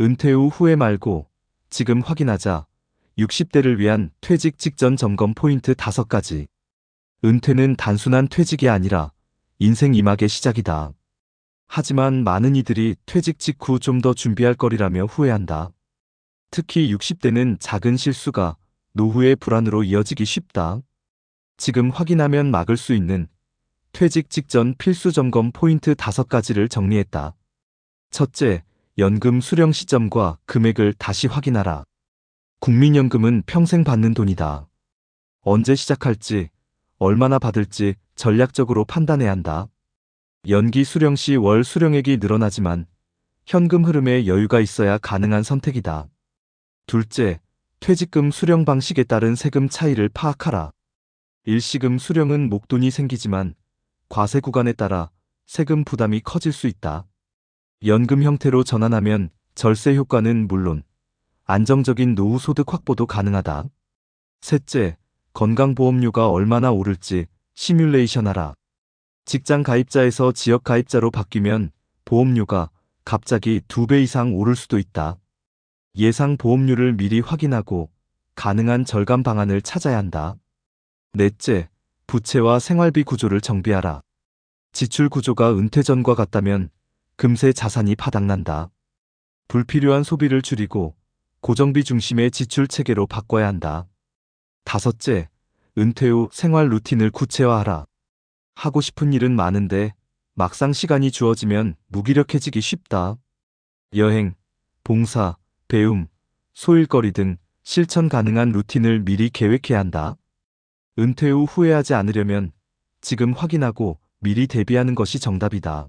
은퇴 후 후회 말고 지금 확인하자. 60대를 위한 퇴직 직전 점검 포인트 5가지. 은퇴는 단순한 퇴직이 아니라 인생 이막의 시작이다. 하지만 많은 이들이 퇴직 직후 좀 더 준비할 거리라며 후회한다. 특히 60대는 작은 실수가 노후의 불안으로 이어지기 쉽다. 지금 확인하면 막을 수 있는 퇴직 직전 필수 점검 포인트 5가지를 정리했다. 첫째, 연금 수령 시점과 금액을 다시 확인하라. 국민연금은 평생 받는 돈이다. 언제 시작할지, 얼마나 받을지 전략적으로 판단해야 한다. 연기 수령 시 월 수령액이 늘어나지만 현금 흐름에 여유가 있어야 가능한 선택이다. 둘째, 퇴직금 수령 방식에 따른 세금 차이를 파악하라. 일시금 수령은 목돈이 생기지만 과세 구간에 따라 세금 부담이 커질 수 있다. 연금 형태로 전환하면 절세 효과는 물론 안정적인 노후 소득 확보도 가능하다. 셋째, 건강보험료가 얼마나 오를지 시뮬레이션 하라. 직장 가입자에서 지역 가입자로 바뀌면 보험료가 갑자기 두배 이상 오를 수도 있다. 예상 보험료를 미리 확인하고 가능한 절감 방안을 찾아야 한다. 넷째, 부채와 생활비 구조를 정비하라. 지출 구조가 은퇴 전과 같다면 금세 자산이 바닥난다. 불필요한 소비를 줄이고 고정비 중심의 지출 체계로 바꿔야 한다. 다섯째, 은퇴 후 생활 루틴을 구체화하라. 하고 싶은 일은 많은데 막상 시간이 주어지면 무기력해지기 쉽다. 여행, 봉사, 배움, 소일거리 등 실천 가능한 루틴을 미리 계획해야 한다. 은퇴 후 후회하지 않으려면 지금 확인하고 미리 대비하는 것이 정답이다.